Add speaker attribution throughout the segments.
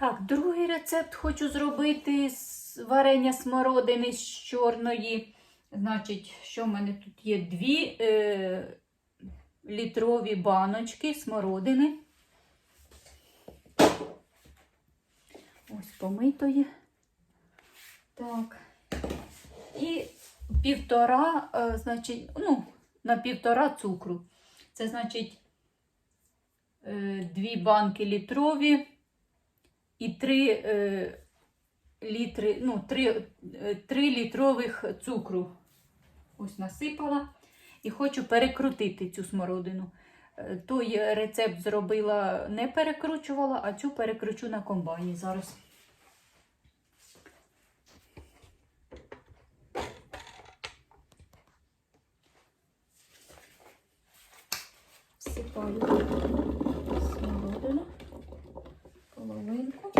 Speaker 1: Так, другий рецепт хочу зробити з варення смородини з чорної. Значить, що в мене тут є? Дві е, літрові баночки смородини. Ось помитої. Так. І півтора, е, значить, ну, на півтора цукру. Це значить е, дві банки літрові і три е, літри, ну, три, е, три літрових цукру. Ось насипала. І хочу перекрутити цю смородину. Е, Той рецепт зробила, не перекручувала, а цю перекручу на комбайні зараз. Всипаю смородину, половинку,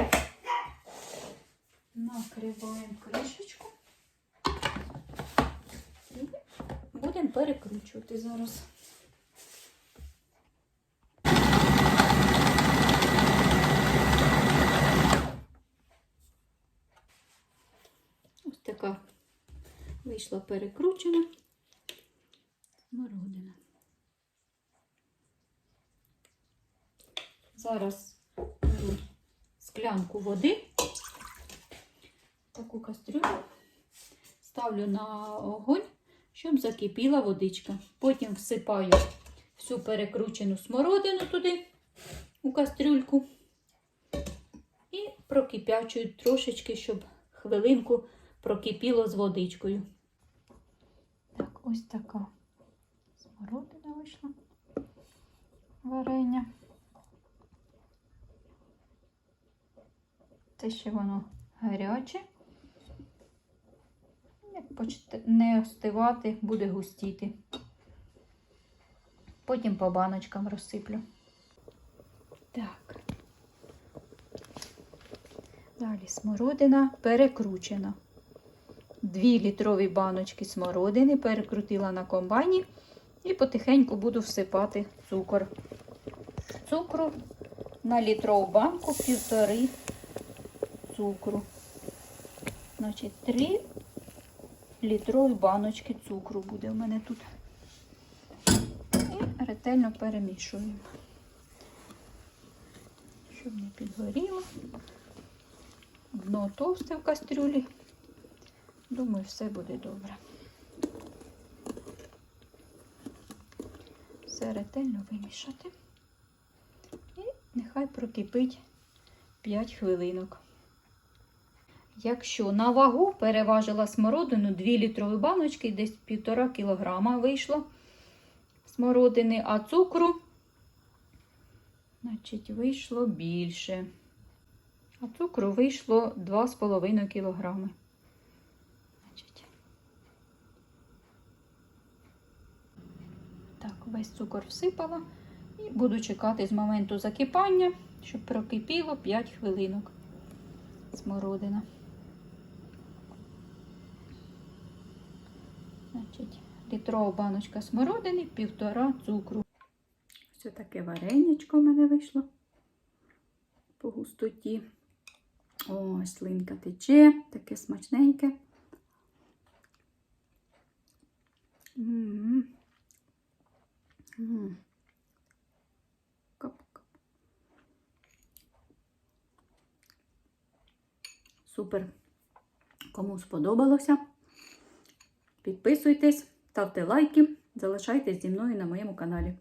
Speaker 1: накриваємо кришечку і будемо перекручувати зараз. Ось така вийшла перекручена смородина. Зараз беру склянку води, таку кастрюлю, ставлю на огонь, щоб закипіла водичка. Потім всипаю всю перекручену смородину туди, у кастрюльку, і прокип'ячую трошечки, щоб хвилинку прокипіло з водичкою. Так, ось така смородина вийшла варення. Те ще воно гаряче. Не остивати, буде густіти. Потім по баночкам розсиплю. Так. Далі смородина перекручена. Дві літрові баночки смородини перекрутила на комбайні і потихеньку буду всипати цукор. Цукру на літрову банку півтори цукру. Значить, 3 літрові баночки цукру буде в мене тут. І ретельно перемішуємо, щоб не підгоріло. Дно товсте в кастрюлі. Думаю, все буде добре. Все ретельно вимішати. І нехай прокипить 5 хвилинок. Якщо на вагу переважила смородину 2 літрові баночки, десь 1,5 кг вийшло смородини, а цукру, значить, вийшло більше. А цукру вийшло 2,5 кг. Значить. Так, весь цукор всипала і буду чекати з моменту закипання, щоб прокипіло 5 хвилинок смородина. Значить, літрова баночка смородини, півтора цукру. Ось таке варенячко в мене вийшло по густоті. О, слинка тече, таке смачненьке. М. Супер. Кому сподобалося, підписуйтесь, ставте лайки, залишайтесь зі мною на моєму каналі.